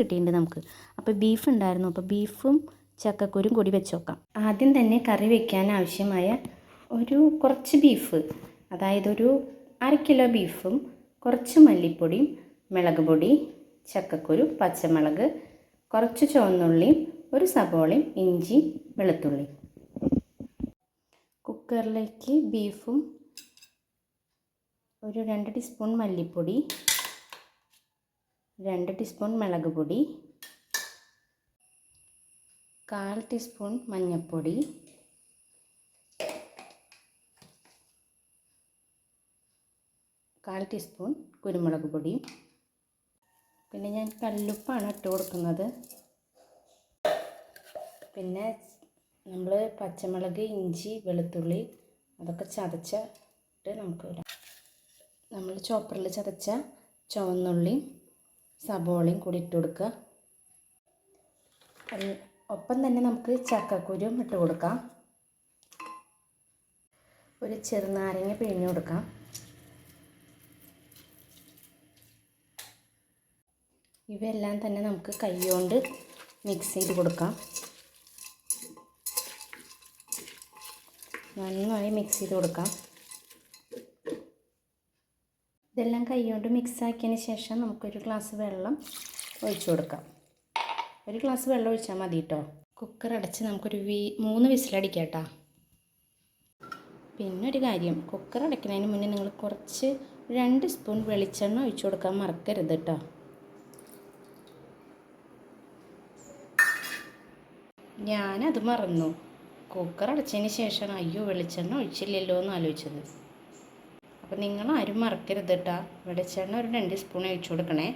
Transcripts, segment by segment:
കിട്ടിയിട്ടുണ്ട് നമുക്ക്. അപ്പോൾ ബീഫ് ഉണ്ടായിരുന്നു. അപ്പോൾ ബീഫും ചക്കക്കുരും കൂടി വെച്ച് നോക്കാം ആദ്യം തന്നെ കറി വെക്കാൻ ആവശ്യമായ ഒരു കുറച്ച് ബീഫ് അതായത് ഒരു അര കിലോ ബീഫും കുറച്ച് മല്ലിപ്പൊടിയും മുളക് പൊടി ചക്കക്കുരു പച്ചമുളക് കുറച്ച് ചുവന്നുള്ളിയും ഒരു സബോളയും ഇഞ്ചി വെളുത്തുള്ളി. കുക്കറിലേക്ക് ബീഫും ഒരു രണ്ട് ടീസ്പൂൺ മല്ലിപ്പൊടി രണ്ട് ടീസ്പൂൺ മുളക് പൊടി കാൽ ടീസ്പൂൺ മഞ്ഞൾപ്പൊടി കാൽ ടീസ്പൂൺ കുരുമുളക് പൊടി. പിന്നെ ഞാൻ കല്ലുപ്പാണ് ഇട്ട് കൊടുക്കുന്നത്. പിന്നെ നമ്മൾ പച്ചമുളക് ഇഞ്ചി വെളുത്തുള്ളി അതൊക്കെ ചതച്ചിട്ട് നമുക്ക് നമ്മൾ ചോപ്പറിൽ ചതച്ച ചുവന്നുള്ളിയും സബോളയും കൂടി ഇട്ട് കൊടുക്കുക. ഒപ്പം തന്നെ നമുക്ക് ചക്കക്കുരും ഇട്ട് കൊടുക്കാം. ഒരു ചെറുനാരങ്ങ പിഴിഞ്ഞു കൊടുക്കാം. ഇവയെല്ലാം തന്നെ നമുക്ക് കൈകൊണ്ട് മിക്സ് ചെയ്ത് കൊടുക്കാം. നന്നായി മിക്സ് ചെയ്ത് കൊടുക്കാം. ഇതെല്ലാം കൈകൊണ്ട് മിക്സ് ആക്കിയതിന് ശേഷം നമുക്കൊരു ഗ്ലാസ് വെള്ളം ഒഴിച്ചു കൊടുക്കാം. ഒരു ഗ്ലാസ് വെള്ളം ഒഴിച്ചാൽ മതി കേട്ടോ കുക്കർ അടച്ച് നമുക്കൊരു വി മൂന്ന് വിസിലടിക്കാം കേട്ടോ പിന്നെ ഒരു കാര്യം കുക്കർ അടയ്ക്കുന്നതിന് മുന്നേ നിങ്ങൾ കുറച്ച് രണ്ട് സ്പൂൺ വെളിച്ചെണ്ണ ഒഴിച്ചു കൊടുക്കാൻ മറക്കരുത് കേട്ടോ ഞാനത് മറന്നു. കുക്കർ അടച്ചതിന് ശേഷമാണ് അയ്യോ വെളിച്ചെണ്ണ ഒഴിച്ചില്ലല്ലോ എന്ന് ആലോചിച്ചത്. അപ്പോൾ നിങ്ങൾ ആരും മറക്കരുത് കേട്ടോ വെളിച്ചെണ്ണ ഒരു രണ്ട് സ്പൂൺ ഒഴിച്ചു കൊടുക്കണേ.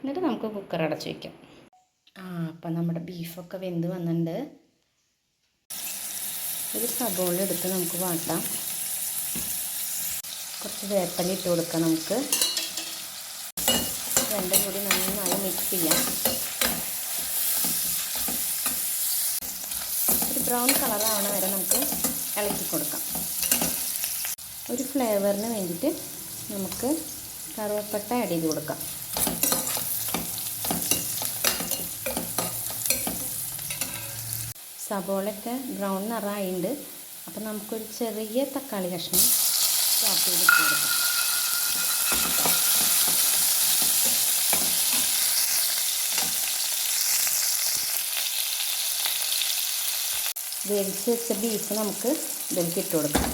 എന്നിട്ട് നമുക്ക് കുക്കർ അടച്ചു വയ്ക്കാം ആ അപ്പം നമ്മുടെ ബീഫൊക്കെ വെന്ത് വന്നിട്ടുണ്ട്. ഒരു സബോള എടുത്ത് നമുക്ക് വാട്ടാം. കുറച്ച് വേപ്പല ഇട്ട് കൊടുക്കാം നമുക്ക്. രണ്ടും കൂടി നന്നായി മിക്സ് ചെയ്യാം. ഒരു ബ്രൗൺ കളറാവണ വരെ നമുക്ക് ഇളക്കി കൊടുക്കാം. ഒരു ഫ്ലേവറിന് വേണ്ടിയിട്ട് നമുക്ക് കറുവപ്പട്ട ആഡ് ചെയ്ത് കൊടുക്കാം. സബോളയൊക്കെ ബ്രൗൺ നിറമായിട്ടുണ്ട് അപ്പം നമുക്കൊരു ചെറിയ തക്കാളി കഷ്ണം ചോപ്പ് ചെയ്ത് കൊടുക്കാം. വേവിച്ച് വെച്ച ബീഫ് നമുക്ക് ഇതിലേക്ക് ഇട്ട് കൊടുക്കാം.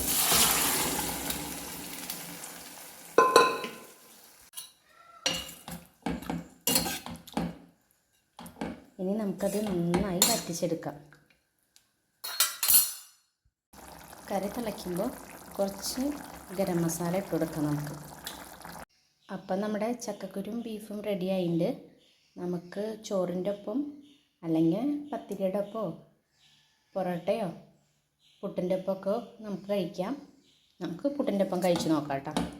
ഇനി നമുക്കത് നന്നായി വറ്റിച്ചെടുക്കാം. കറി തിളയ്ക്കുമ്പോൾ കുറച്ച് ഗരം മസാല ഇട്ട് കൊടുക്കാം നമുക്ക്. അപ്പം നമ്മുടെ ചക്കക്കുരും ബീഫും റെഡി നമുക്ക് ചോറിന്റെ ഒപ്പം അല്ലെങ്കിൽ പത്തിരിയുടെ ഒപ്പമോ പൊറോട്ടയോ പുട്ടിന്റെ ഒപ്പമൊക്കെ നമുക്ക് കഴിക്കാം. നമുക്ക് പുട്ടിന്റെ ഒപ്പം കഴിച്ച് നോക്കാം കേട്ടോ.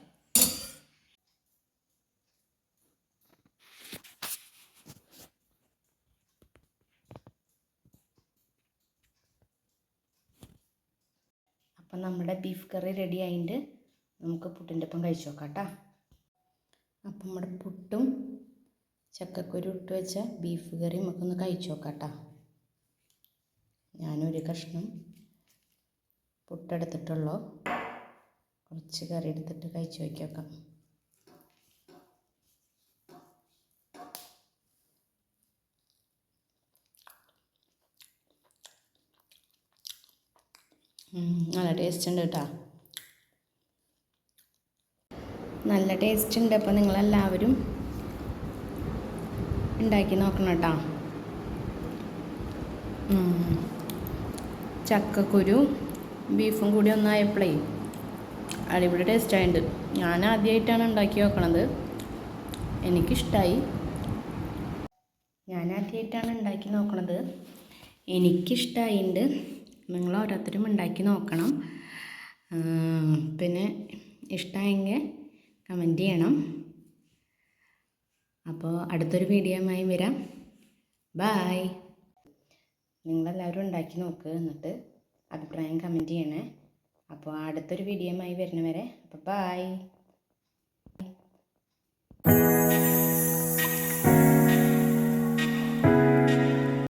അപ്പം നമ്മുടെ ബീഫ് കറി റെഡി ആയിട്ട് നമുക്ക് പുട്ടിന്റെ ഒപ്പം കഴിച്ചു നോക്കാം കേട്ടോ അപ്പം നമ്മുടെ പുട്ടും ചക്കക്കുരു ഇട്ട് വെച്ച ബീഫ് കറിയും നമുക്ക് ഒന്ന് കഴിച്ചു നോക്കാം കേട്ടോ ഞാനൊരു കഷ്ണം പുട്ടെടുത്തിട്ടുള്ളൂ. കുറച്ച് കറി എടുത്തിട്ട് കഴിച്ചു നോക്കി നോക്കാം നല്ല ടേസ്റ്റ് ഉണ്ട് കേട്ടോ. നല്ല ടേസ്റ്റ് ഉണ്ട്. അപ്പോൾ നിങ്ങളെല്ലാവരും ഉണ്ടാക്കി നോക്കണം കേട്ടോ. ചക്കക്കുരു ബീഫും കൂടി ഒന്നായപ്പോഴേ അടിപൊളി ടേസ്റ്റ് ആയിട്ടുണ്ട് ഞാൻ ആദ്യമായിട്ടാണ് ഉണ്ടാക്കി നോക്കണത്. എനിക്കിഷ്ടമായി ഞാൻ ആദ്യമായിട്ടാണ് ഉണ്ടാക്കി നോക്കണത്. എനിക്കിഷ്ടമായിട്ടുണ്ട് നിങ്ങൾ ഓരോരുത്തരും ഉണ്ടാക്കി നോക്കണം. പിന്നെ ഇഷ്ടമായെങ്കിൽ കമന്റ് ചെയ്യണം. അപ്പോൾ അടുത്തൊരു വീഡിയോയുമായി വരാം. ബായ് നിങ്ങളെല്ലാവരും ഉണ്ടാക്കി നോക്ക് എന്നിട്ട് അഭിപ്രായം കമന്റ് ചെയ്യണേ. അപ്പോൾ അടുത്തൊരു വീഡിയോയുമായി വരുന്നവരെ അപ്പോൾ ബായ്